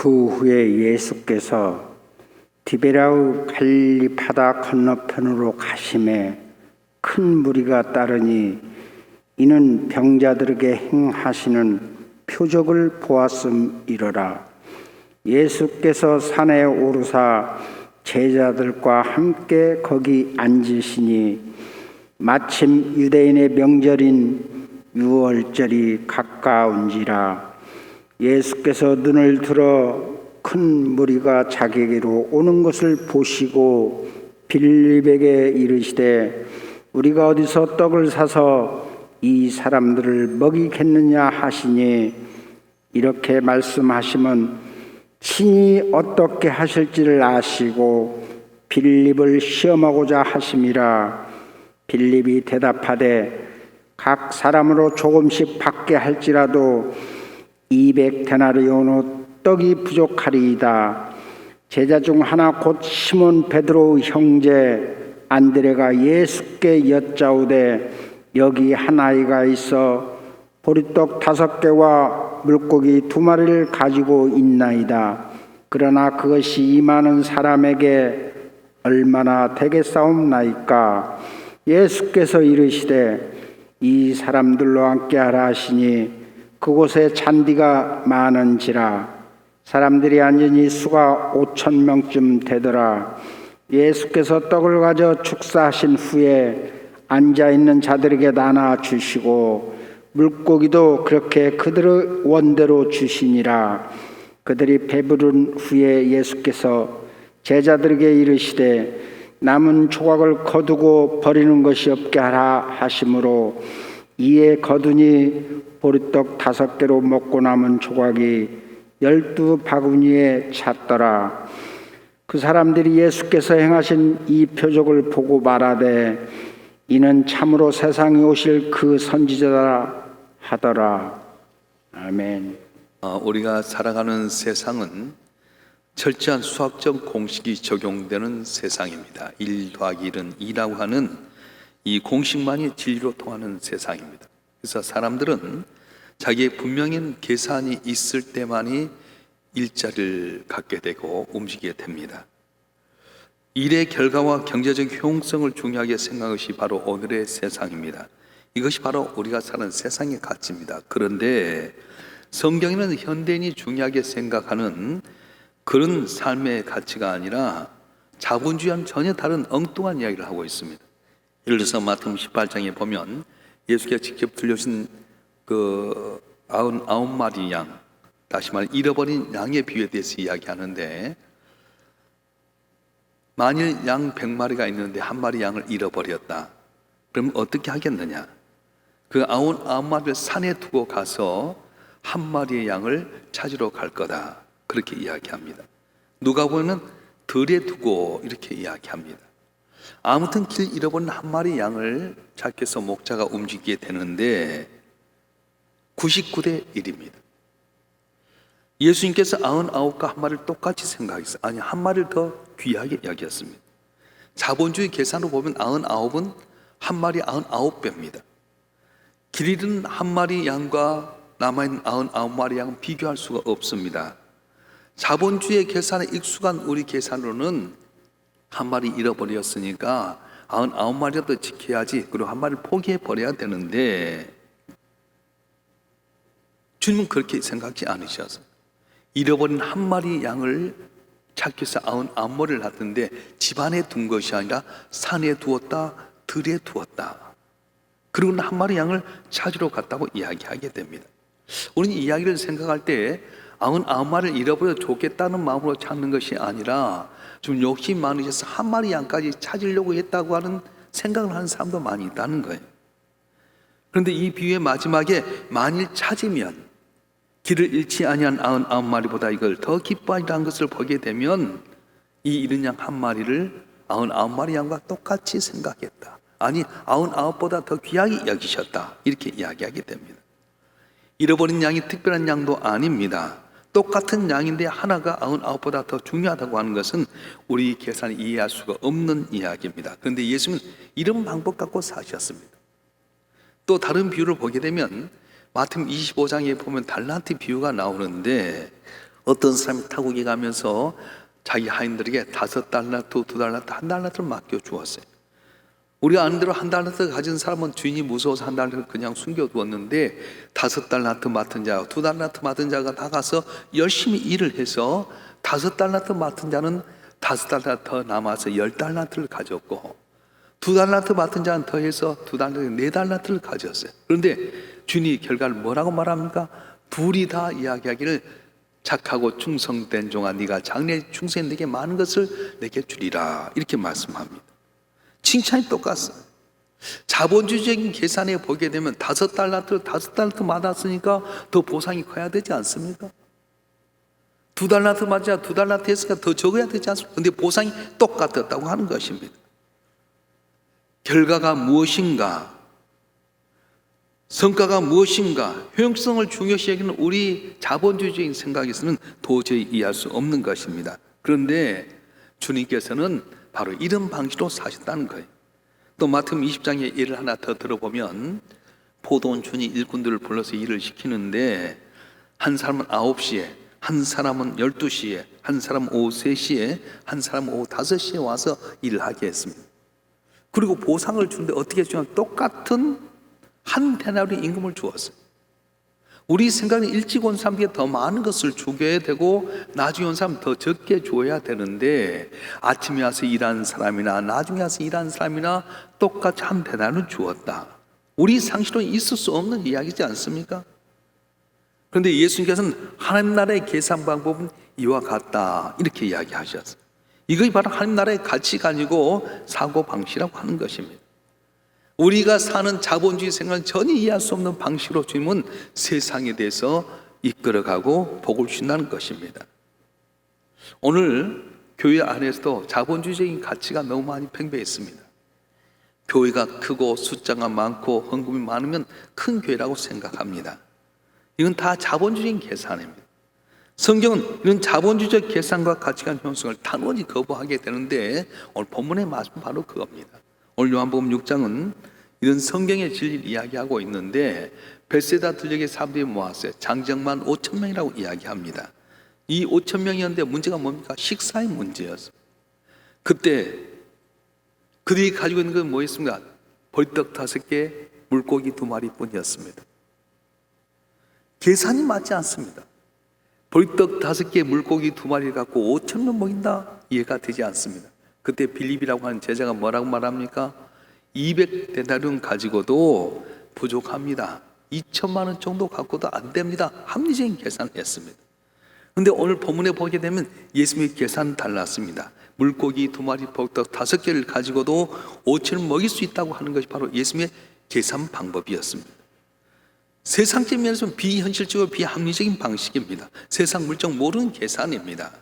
그 후에 예수께서 디베라우 갈리 바다 건너편으로 가심에 큰 무리가 따르니 이는 병자들에게 행하시는 표적을 보았음이러라. 예수께서 산에 오르사 제자들과 함께 거기 앉으시니 마침 유대인의 명절인 유월절이 가까운지라 예수께서 눈을 들어 큰 무리가 자기에게로 오는 것을 보시고 빌립에게 이르시되 우리가 어디서 떡을 사서 이 사람들을 먹이겠느냐 하시니 이렇게 말씀하시면 친히 어떻게 하실지를 아시고 빌립을 시험하고자 하심이라. 빌립이 대답하되 각 사람으로 조금씩 받게 할지라도 200데나리온의 떡이 부족하리이다. 제자 중 하나 곧 시몬 베드로 형제 안드레가 예수께 여짜오되 여기 한 아이가 있어 보리떡 다섯 개와 물고기 두 마리를 가지고 있나이다. 그러나 그것이 이 많은 사람에게 얼마나 되겠사옵나이까? 예수께서 이르시되 이 사람들로 함께 하라 하시니 그곳에 잔디가 많은지라 사람들이 앉으니 수가 오천 명쯤 되더라. 예수께서 떡을 가져 축사하신 후에 앉아 있는 자들에게 나눠 주시고 물고기도 그렇게 그들의 원대로 주시니라. 그들이 배부른 후에 예수께서 제자들에게 이르시되 남은 조각을 거두고 버리는 것이 없게 하라 하심으로 이에 거두니 보리떡 다섯 개로 먹고 남은 조각이 열두 바구니에 찼더라. 그 사람들이 예수께서 행하신 이 표적을 보고 말하되 이는 참으로 세상에 오실 그 선지자라 하더라. 아멘. 어, 우리가 살아가는 세상은 철저한 수학적 공식이 적용되는 세상입니다. 1 더하기 1은 2라고 하는 이 공식만이 진리로 통하는 세상입니다. 그래서 사람들은 자기의 분명한 계산이 있을 때만이 일자를 갖게 되고 움직이게 됩니다. 일의 결과와 경제적 효용성을 중요하게 생각한 것이 바로 오늘의 세상입니다. 이것이 바로 우리가 사는 세상의 가치입니다. 그런데 성경에는 현대인이 중요하게 생각하는 그런 삶의 가치가 아니라 자본주의와는 전혀 다른 엉뚱한 이야기를 하고 있습니다. 예를 들어서 마태복음 18장에 보면 예수께서 직접 들려주신 그 아흔 아홉 마리 양, 다시 말해 잃어버린 양의 비유에 대해서 이야기하는데 만일 양 100마리가 있는데 한 마리 양을 잃어버렸다. 그럼 어떻게 하겠느냐? 그 아홉 아홉 마리를 산에 두고 가서 한 마리의 양을 찾으러 갈 거다. 그렇게 이야기합니다. 누가 보면 들에 두고 이렇게 이야기합니다. 아무튼 길 잃어버린 한 마리 양을 위해서 목자가 움직이게 되는데 99대 1입니다. 예수님께서 99과 한 마리를 똑같이 생각했어요. 아니, 한 마리를 더 귀하게 여겼습니다. 자본주의 계산으로 보면 99은 한 마리 99배입니다. 길 잃은 한 마리 양과 남아있는 99마리 양은 비교할 수가 없습니다. 자본주의 계산에 익숙한 우리 계산으로는 한 마리 잃어버렸으니까 99마리라도 지켜야지. 그리고 한 마리를 포기해 버려야 되는데 주님은 그렇게 생각지 않으셔서 잃어버린 한 마리 양을 찾기 위해서 아흔 아홉머리를 놨던데 집안에 둔 것이 아니라 산에 두었다 들에 두었다. 그리고 한 마리 양을 찾으러 갔다고 이야기하게 됩니다. 우리는 이야기를 생각할 때 아흔 아홉 마리를 잃어버려 좋겠다는 마음으로 찾는 것이 아니라 좀 욕심 많으셔서 한 마리 양까지 찾으려고 했다고 하는 생각을 하는 사람도 많이 있다는 거예요 그런데 이 비유의 마지막에 만일 찾으면 길을 잃지 아니한 아흔 아홉 마리보다 이걸 더 기뻐하리라는 것을 보게 되면 이 잃은 양 한 마리를 아흔 아홉 마리 양과 똑같이 생각했다. 아니 아흔 아홉보다 더 귀하게 여기셨다. 이렇게 이야기하게 됩니다. 잃어버린 양이 특별한 양도 아닙니다. 똑같은 양인데 하나가 아흔 아홉보다 더 중요하다고 하는 것은 우리 계산이 이해할 수가 없는 이야기입니다. 그런데 예수님은 이런 방법 갖고 사셨습니다. 또 다른 비유를 보게 되면 마태복음 25장에 보면 달란트 비유가 나오는데 어떤 사람이 타국에 가면서 자기 하인들에게 다섯 달란트, 두 달란트, 한 달란트를 맡겨 주었어요. 우리 아는 대로 한 달란트 가진 사람은 주인이 무서워서 한 달란트 그냥 숨겨두었는데 다섯 달란트 맡은 자, 두 달란트 맡은 자가 나가서 열심히 일을 해서 다섯 달란트 맡은 자는 다섯 달란트 더 남아서 열 달란트를 가졌고 두 달란트 맡은 자는 더해서 두 달란트 네 달란트를 가졌어요. 그런데 주인이 결과를 뭐라고 말합니까? 둘이 다 이야기하기를 착하고 충성된 종아 네가 장래 충성에 내게 많은 것을 내게 주리라 이렇게 말씀합니다. 칭찬이 똑같어요. 자본주의적인 계산에 보게 되면 다섯 달란트, 다섯 달란트 받았으니까 더 보상이 커야 되지 않습니까? 두 달란트 맞아 두 달란트 했으니까 더 적어야 되지 않습니까? 근데 보상이 똑같았다고 하는 것입니다. 결과가 무엇인가? 성과가 무엇인가? 효용성을 중요시 여기는 우리 자본주의적인 생각에서는 도저히 이해할 수 없는 것입니다. 그런데 주님께서는 바로 이런 방식으로 사셨다는 거예요. 또 마태복음 20장의 예를 하나 더 들어보면 포도원 주인이 일꾼들을 불러서 일을 시키는데 한 사람은 9시에 한 사람은 12시에 한 사람은 오후 3시에 한 사람은 오후 5시에 와서 일을 하게 했습니다. 그리고 보상을 주는데 어떻게 주냐면 똑같은 한 데나리 임금을 주었어요. 우리 생각은 일찍 온 사람에게 더 많은 것을 주게 되고 나중에 온 사람 더 적게 줘야 되는데 아침에 와서 일하는 사람이나 나중에 와서 일하는 사람이나 똑같이 한 대단을 주었다. 우리 상식으로 있을 수 없는 이야기지 않습니까? 그런데 예수님께서는 하나님 나라의 계산 방법은 이와 같다 이렇게 이야기하셨어요. 이것이 바로 하나님 나라의 가치관이고 사고 방식이라고 하는 것입니다. 우리가 사는 자본주의 생활을 전혀 이해할 수 없는 방식으로 주님은 세상에 대해서 이끌어가고 복을 주신다는 것입니다. 오늘 교회 안에서도 자본주의적인 가치가 너무 많이 팽배했습니다. 교회가 크고 숫자가 많고 헌금이 많으면 큰 교회라고 생각합니다. 이건 다 자본주의적인 계산입니다. 성경은 이런 자본주의적 계산과 가치관 형성을 단원히 거부하게 되는데 오늘 본문의 말씀 은 바로 그겁니다. 오늘 요한복음 6장은 이런 성경의 진리를 이야기하고 있는데 베세다 들녘에 사람들이 모았어요. 장정만 5천 명이라고 이야기합니다. 이 5천 명이었는데 문제가 뭡니까? 식사의 문제였어요. 그때 그들이 가지고 있는 건 뭐였습니까? 벌떡 다섯 개, 물고기 두 마리뿐이었습니다. 계산이 맞지 않습니다. 벌떡 다섯 개 물고기 두 마리 갖고 5천 명 먹인다 이해가 되지 않습니다. 그때 빌립이라고 하는 제자가 뭐라고 말합니까? 200데나리온 가지고도 부족합니다. 2천만 원 정도 갖고도 안 됩니다. 합리적인 계산을 했습니다. 근데 오늘 본문에 보게 되면 예수님의 계산은 달랐습니다. 물고기 두 마리 벌떡 다섯 개를 가지고도 5천을 먹일 수 있다고 하는 것이 바로 예수님의 계산 방법이었습니다. 세상적 면에서는 비현실적이고 비합리적인 방식입니다. 세상 물정 모르는 계산입니다.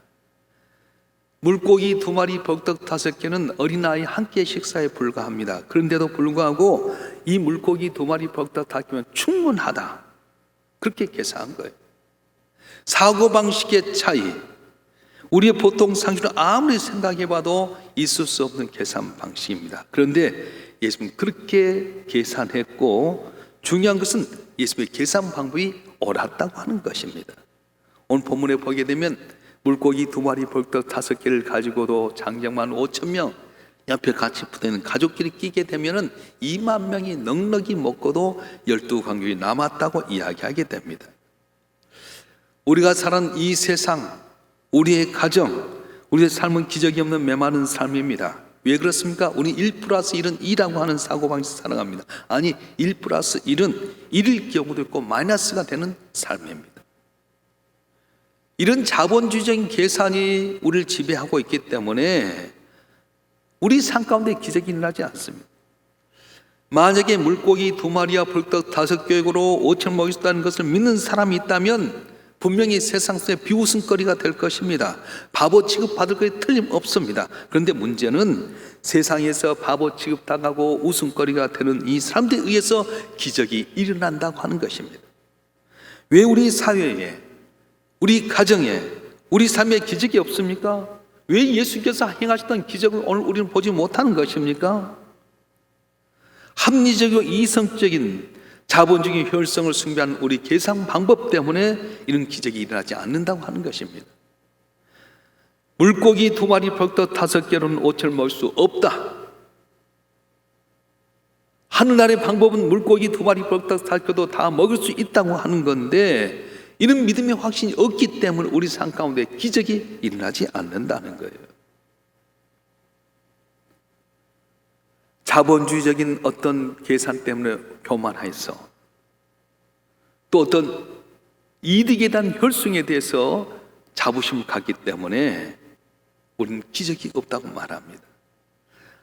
물고기 두 마리 벌떡 다섯 개는 어린아이 한 끼의 식사에 불과합니다. 그런데도 불구하고 이 물고기 두 마리 벌떡 다섯 개면 충분하다. 그렇게 계산한 거예요. 사고방식의 차이. 우리의 보통 상식으로 아무리 생각해봐도 있을 수 없는 계산 방식입니다. 그런데 예수님은 그렇게 계산했고 중요한 것은 예수님의 계산 방법이 옳았다고 하는 것입니다. 오늘 본문에 보게 되면 물고기 두 마리 벌떡 다섯 개를 가지고도 장정만 5천 명 옆에 같이 붙어있는 가족끼리 끼게 되면은 2만 명이 넉넉히 먹고도 열두 광경이 남았다고 이야기하게 됩니다. 우리가 사는 이 세상, 우리의 가정, 우리의 삶은 기적이 없는 메마른 삶입니다. 왜 그렇습니까? 우리 1 플러스 1은 2라고 하는 사고방식 살아갑니다. 아니, 1 플러스 1은 1일 경우도 있고 마이너스가 되는 삶입니다. 이런 자본주의적인 계산이 우리를 지배하고 있기 때문에 우리 삶 가운데 기적이 일어나지 않습니다. 만약에 물고기 두 마리와 벌떡 다섯 개로 5천 먹일 수 있다는 것을 믿는 사람이 있다면 분명히 세상 속에 비웃음거리가 될 것입니다. 바보 취급받을 것이 틀림없습니다. 그런데 문제는 세상에서 바보 취급당하고 웃음거리가 되는 이 사람들에 의해서 기적이 일어난다고 하는 것입니다. 왜 우리 사회에, 우리 가정에, 우리 삶에 기적이 없습니까? 왜 예수께서 행하셨던 기적을 오늘 우리는 보지 못하는 것입니까? 합리적이고 이성적인 자본주의 효율성을 숭배하는 우리 계산 방법 때문에 이런 기적이 일어나지 않는다고 하는 것입니다. 물고기 두 마리 벌떡 다섯 개로는 오천을 먹을 수 없다. 하늘나라의 방법은 물고기 두 마리 벌떡 살켜도 다 먹을 수 있다고 하는 건데 이런 믿음의 확신이 없기 때문에 우리 삶 가운데 기적이 일어나지 않는다는 거예요. 자본주의적인 어떤 계산 때문에 교만해서 또 어떤 이득에 대한 혈숭에 대해서 자부심 갖기 때문에 우리는 기적이 없다고 말합니다.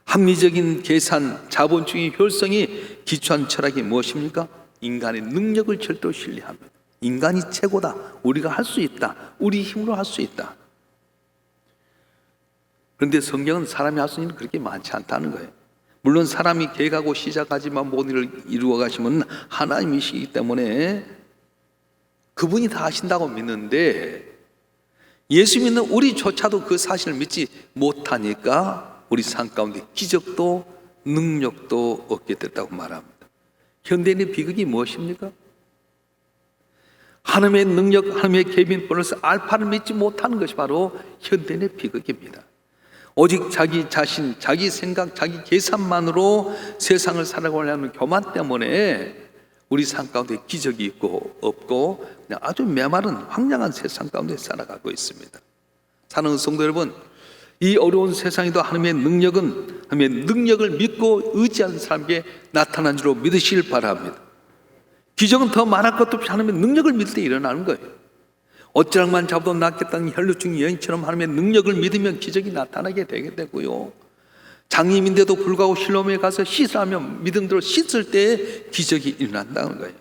합리적인 계산, 자본주의 효율성이 기초한 철학이 무엇입니까? 인간의 능력을 절대로 신뢰합니다. 인간이 최고다. 우리가 할 수 있다. 우리 힘으로 할 수 있다. 그런데 성경은 사람이 할 수 있는 그렇게 많지 않다는 거예요. 물론 사람이 계획하고 시작하지만 모든 일을 이루어 가시면 하나님이시기 때문에 그분이 다 하신다고 믿는데 예수 믿는 우리조차도 그 사실을 믿지 못하니까 우리 삶 가운데 기적도 능력도 얻게 됐다고 말합니다. 현대인의 비극이 무엇입니까? 하나님의 능력, 하나님의 플러스 알파를 믿지 못하는 것이 바로 현대인의 비극입니다. 오직 자기 자신, 자기 생각, 자기 계산만으로 세상을 살아가려는 교만 때문에 우리 삶 가운데 기적이 있고 없고 그냥 아주 메마른 황량한 세상 가운데 살아가고 있습니다. 사랑하는 성도 여러분, 이 어려운 세상에도 하나님의 능력은 하나님의 능력을 믿고 의지하는 사람에게 나타난 줄로 믿으시길 바랍니다. 기적은 더 말할 것도 없이 하나님의 능력을 믿을 때 일어나는 거예요. 어찌랑만 잡아도 낫겠다는 혈루증 여인처럼 하나님의 능력을 믿으면 기적이 나타나게 되게 되고요. 장님인데도 불구하고 실로에 가서 씻으면 믿음대로 씻을 때 기적이 일어난다는 거예요.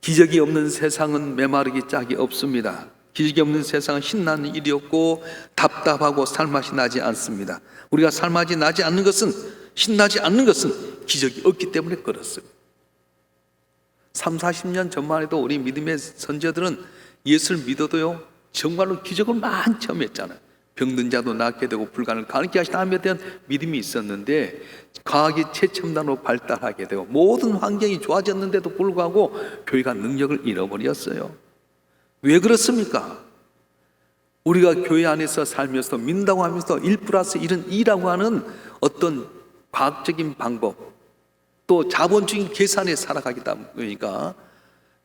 기적이 없는 세상은 메마르기 짝이 없습니다. 기적이 없는 세상은 신나는 일이 없고 답답하고 살맛이 나지 않습니다. 우리가 살맛이 나지 않는 것은 신나지 않는 것은 기적이 없기 때문에 그렇습니다. 3, 40년 전만 해도 우리 믿음의 선조들은 예수를 믿어도요 정말로 기적을 많이 체험했잖아요. 병든 자도 낫게 되고 불가능을 가능케 하신 하나님에 대한 믿음이 있었는데 과학이 최첨단으로 발달하게 되고 모든 환경이 좋아졌는데도 불구하고 교회가 능력을 잃어버렸어요. 왜 그렇습니까? 우리가 교회 안에서 살면서 믿는다고 하면서 1 플러스 1은 2라고 하는 어떤 과학적인 방법 또 자본주의 계산에 살아가기다 보니까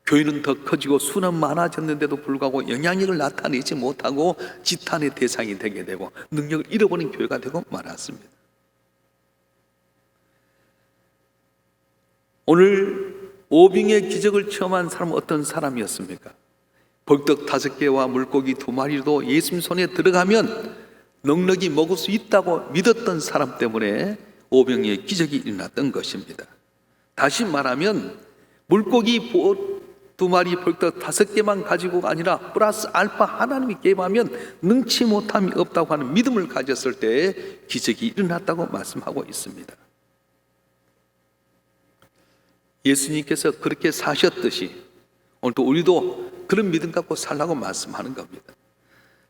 교회는 더 커지고 수는 많아졌는데도 불구하고 영향력을 나타내지 못하고 지탄의 대상이 되게 되고 능력을 잃어버린 교회가 되고 말았습니다. 오늘 오빙의 기적을 체험한 사람은 어떤 사람이었습니까? 벌떡 다섯 개와 물고기 두 마리도 예수님 손에 들어가면 넉넉히 먹을 수 있다고 믿었던 사람 때문에 오병의 기적이 일어났던 것입니다. 다시 말하면 물고기 두 마리 벌떡 다섯 개만 가지고가 아니라 플러스 알파 하나님이 개입하면 능치 못함이 없다고 하는 믿음을 가졌을 때 기적이 일어났다고 말씀하고 있습니다. 예수님께서 그렇게 사셨듯이 오늘도 우리도 그런 믿음 갖고 살라고 말씀하는 겁니다.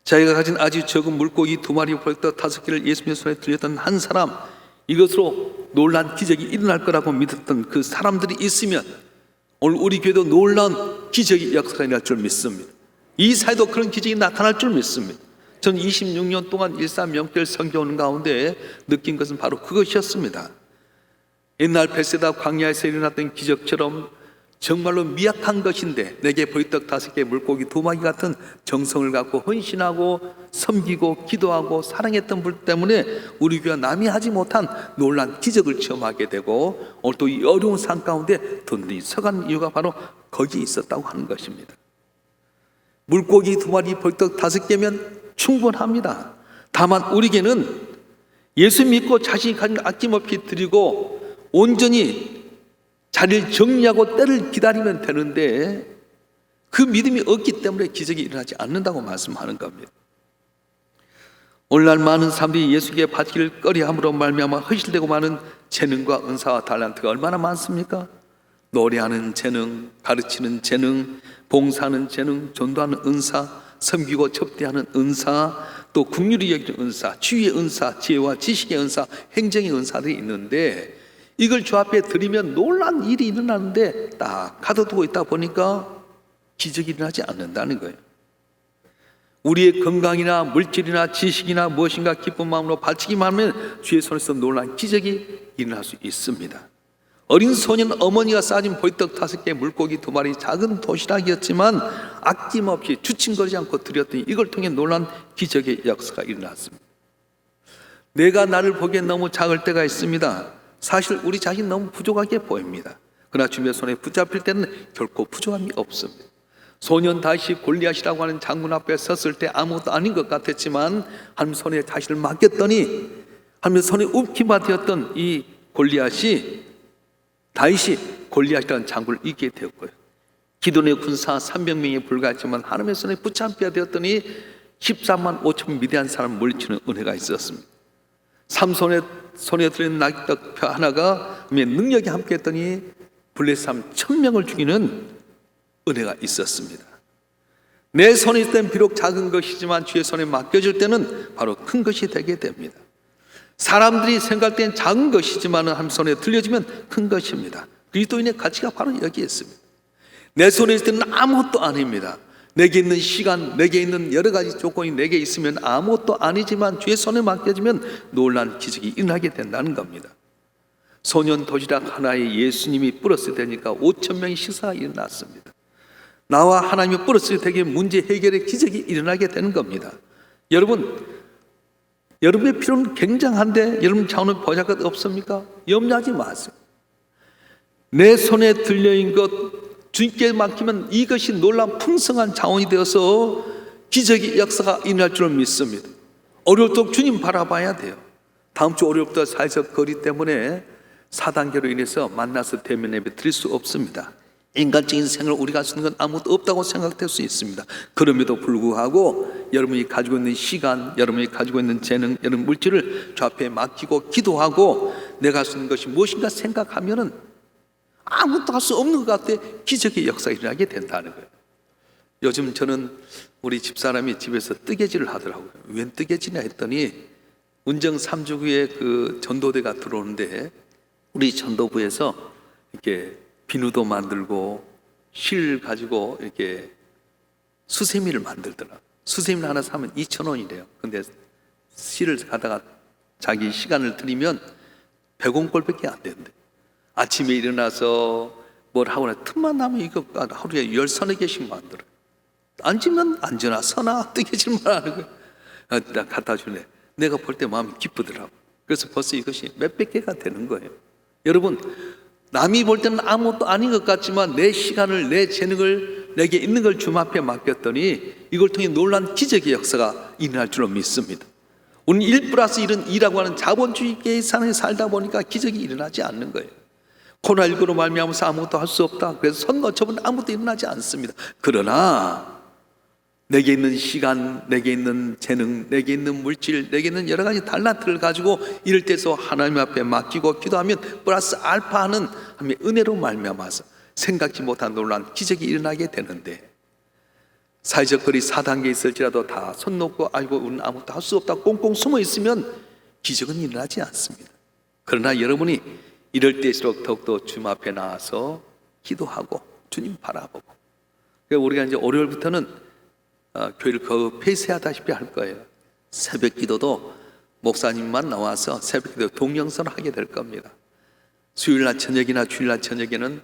자기가 가진 아주 적은 물고기 두 마리 벌떡 다섯 개를 예수님의 손에 들렸던 한 사람 이것으로 놀란 기적이 일어날 거라고 믿었던 그 사람들이 있으면 오늘 우리 교회도 놀란 기적이 역사가 줄 믿습니다. 이 사회도 그런 기적이 나타날 줄 믿습니다. 전 26년 동안 일삼명절 성경하는 가운데 느낀 것은 바로 그것이었습니다. 옛날 베세다 광야에서 일어났던 기적처럼 정말로 미약한 것인데 내게 보이떡 다섯 개 물고기 두 마리 같은 정성을 갖고 헌신하고 섬기고 기도하고 사랑했던 분 때문에 우리 교회가 남이 하지 못한 놀란 기적을 체험하게 되고 오늘 또 이 어려운 상 가운데 든든히 서간 이유가 바로 거기에 있었다고 하는 것입니다. 물고기 두 마리 벌떡 다섯 개면 충분합니다. 다만 우리에게는 예수 믿고 자신이 가진 아낌없이 드리고 온전히 자리를 정리하고 때를 기다리면 되는데 그 믿음이 없기 때문에 기적이 일어나지 않는다고 말씀하는 겁니다. 오늘날 많은 사람들이 예수께 받기를 꺼리함으로 말미암아 허실되고 많은 재능과 은사와 달란트가 얼마나 많습니까? 노래하는 재능, 가르치는 재능, 봉사하는 재능, 전도하는 은사, 섬기고 접대하는 은사, 또 국률이 여기는 은사, 주의 은사, 지혜와 지식의 은사, 행정의 은사들이 있는데 이걸 주 앞에 드리면 놀란 일이 일어나는데 딱 가둬두고 있다 보니까 기적이 일어나지 않는다는 거예요. 우리의 건강이나 물질이나 지식이나 무엇인가 기쁜 마음으로 바치기만 하면 주의 손에서 놀란 기적이 일어날 수 있습니다. 어린 소년 어머니가 싸진 보이떡 다섯 개 물고기 두 마리 작은 도시락이었지만 아낌없이 주춤거리지 않고 드렸더니 이걸 통해 놀란 기적의 역사가 일어났습니다. 내가 나를 보기엔 너무 작을 때가 있습니다. 사실 우리 자신 너무 부족하게 보입니다. 그러나 주님의 손에 붙잡힐 때는 결코 부족함이 없습니다. 소년 다시 골리앗이라고 하는 장군 앞에 섰을 때 아무것도 아닌 것 같았지만 하나님 손에 자신을 맡겼더니 하나님 손에 움키마 되었던 이 골리앗이 다윗이 골리앗이라는 장군을 이기게 되었고요. 기돈의 군사 300명에 불과했지만 하나님의 손에 붙잡히게 되었더니 14만 5천 미대한 사람 물리치는 은혜가 있었습니다. 삼손의 손에 들린 낙떡 하나가 능력이 함께했더니 블레삼 천명을 죽이는 은혜가 있었습니다. 내 손에 있을 땐 비록 작은 것이지만 주의 손에 맡겨질 때는 바로 큰 것이 되게 됩니다. 사람들이 생각할 땐 작은 것이지만 한 손에 들려지면 큰 것입니다. 그리스도인의 가치가 바로 여기에 있습니다. 내 손에 있을 때는 아무것도 아닙니다. 내게 있는 시간, 내게 있는 여러 가지 조건이 내게 있으면 아무것도 아니지만 주의 손에 맡겨지면 놀란 기적이 일어나게 된다는 겁니다. 소년 도시락 하나에 예수님이 뿌렸을 때니까 5천 명의 식사가 일어났습니다. 나와 하나님이 뿌렸을 때에 문제 해결의 기적이 일어나게 되는 겁니다. 여러분, 여러분의 필요는 굉장한데 여러분 차원은 보잘것 없습니까? 염려하지 마세요. 내 손에 들려인 것 주님께 맡기면 이것이 놀란 풍성한 자원이 되어서 기적의 역사가 일어날 줄 믿습니다. 어려울수록 주님 바라봐야 돼요. 다음 주 월요일부터 사회적 거리 때문에 사단계로 인해서 만나서 대면 예배 드릴 수 없습니다. 인간적인 생활을 우리가 쓰는 건 아무것도 없다고 생각될 수 있습니다. 그럼에도 불구하고 여러분이 가지고 있는 시간, 여러분이 가지고 있는 재능, 여러분 물질을 주 앞에 맡기고 기도하고 내가 쓰는 것이 무엇인가 생각하면은 아무것도 할 수 없는 것 같아 기적의 역사가 일어나게 된다는 거예요. 요즘 저는 우리 집사람이 집에서 뜨개질을 하더라고요. 웬 뜨개질이냐 했더니 운정 3주구에 그 전도대가 들어오는데 우리 전도부에서 이렇게 비누도 만들고 실 가지고 이렇게 수세미를 만들더라. 수세미를 하나 사면 2천 원이래요. 근데 실을 가다가 자기 시간을 들이면 100원꼴밖에 안 된대. 아침에 일어나서 뭘 하거나 틈만 나면 이거 하루에 열 서너 개씩 만들어. 앉으면 앉으나 서나 뜨개질만 하는 거야. 아, 나 갖다 주네. 내가 볼 때 마음이 기쁘더라고. 그래서 벌써 이것이 몇백 개가 되는 거예요. 여러분, 남이 볼 때는 아무것도 아닌 것 같지만 내 시간을, 내 재능을 내게 있는 걸 주님 앞에 맡겼더니 이걸 통해 놀란 기적의 역사가 일어날 줄로 믿습니다. 우리는 1 플러스 1은 2라고 하는 자본주의 계산에 살다 보니까 기적이 일어나지 않는 거예요. 코로나19로 말미암아서 아무것도 할 수 없다. 그래서 선 거쳐보면 아무것도 일어나지 않습니다. 그러나 내게 있는 시간, 내게 있는 재능, 내게 있는 물질, 내게 있는 여러 가지 달란트를 가지고 이럴 때서 하나님 앞에 맡기고 기도하면 플러스 알파하는 하나님의 은혜로 말미암아서 생각지 못한 놀란 기적이 일어나게 되는데 사회적 거리 4단계 있을지라도 다 손 놓고 아이고 우리는 아무것도 할 수 없다 꽁꽁 숨어 있으면 기적은 일어나지 않습니다. 그러나 여러분이 이럴 때일수록 더욱더 주님 앞에 나와서 기도하고 주님 바라보고 그러니까 우리가 이제 월요일부터는 어, 교회를 거의 폐쇄하다시피 할 거예요. 새벽 기도도 목사님만 나와서 새벽 기도 동영상을 하게 될 겁니다. 수요일 날 저녁이나 주일 날 저녁에는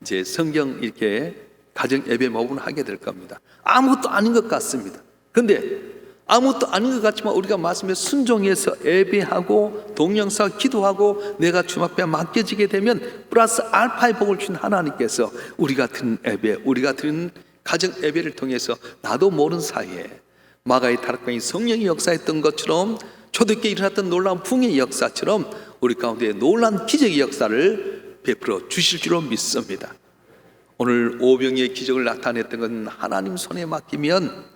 이제 성경 이렇게 가정 예배 모금을 하게 될 겁니다. 아무것도 아닌 것 같습니다. 근데 아무것도 아닌 것 같지만 우리가 말씀에 순종해서 예배하고 동영상 기도하고 내가 주님 앞에 맡겨지게 되면 플러스 알파의 복을 준 하나님께서 우리가 드린 예배, 우리가 드린 가정 예배를 통해서 나도 모르는 사이에 마가의 타락방이 성령이 역사했던 것처럼 초대교회 일어났던 놀라운 풍의 역사처럼 우리 가운데 놀란 기적의 역사를 베풀어 주실 줄로 믿습니다. 오늘 오병이의 기적을 나타냈던 건 하나님 손에 맡기면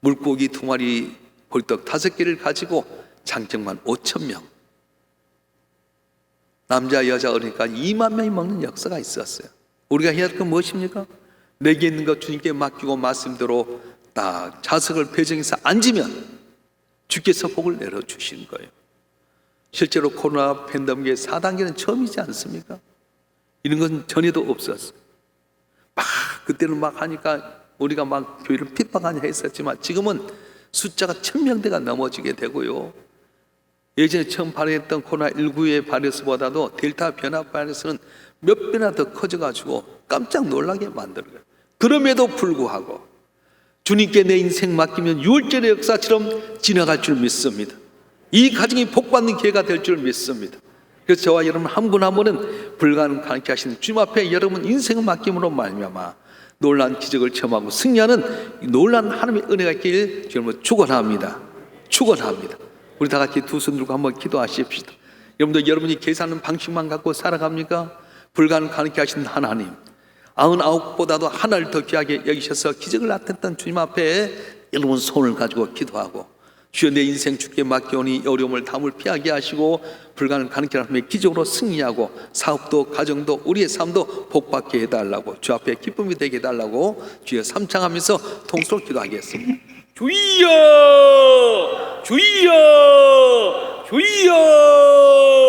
물고기 두 마리 벌떡 다섯 개를 가지고 장정만 5천 명 남자 여자 어리니까 2만 명이 먹는 역사가 있었어요. 우리가 해야 할 건 무엇입니까? 내게 있는 것 주님께 맡기고 말씀대로 딱 자석을 배정해서 앉으면 주께서 복을 내려 주시는 거예요. 실제로 코로나 팬데믹의 4단계는 처음이지 않습니까? 이런 건 전에도 없었어요. 막 그때는 막 하니까 우리가 막 교회를 핍박하냐 했었지만 지금은 숫자가 천명대가 넘어지게 되고요. 예전에 처음 발효했던 코로나19의 바이러스보다도 델타 변화 바이러스는 몇 배나 더 커져가지고 깜짝 놀라게 만들어요. 그럼에도 불구하고 주님께 내 인생 맡기면 유월절의 역사처럼 지나갈 줄 믿습니다. 이 가정이 복받는 기회가 될 줄 믿습니다. 그래서 저와 여러분 한 분 한 분은 불가능하게 하시는 주님 앞에 여러분 인생을 맡김으로 말미암아 놀란 기적을 체험하고 승리하는 이 놀란 하나님의 은혜가 있길 여러분 축원합니다. 축원합니다. 우리 다 같이 두 손 들고 한번 기도하십시다. 여러분들 여러분이 계산하는 방식만 갖고 살아갑니까? 불가능하게 하신 하나님. 아흔아홉보다도 하나를 더 귀하게 여기셔서 기적을 나타냈던 주님 앞에 여러분 손을 가지고 기도하고 주여 내 인생 주께 맡겨오니 어려움을 담을 피하게 하시고 불가능하게 하나님의 기적으로 승리하고 사업도 가정도 우리의 삶도 복받게 해달라고 주 앞에 기쁨이 되게 해달라고 주여 삼창하면서 통솔 기도하겠습니다. 주여! 주여! 주여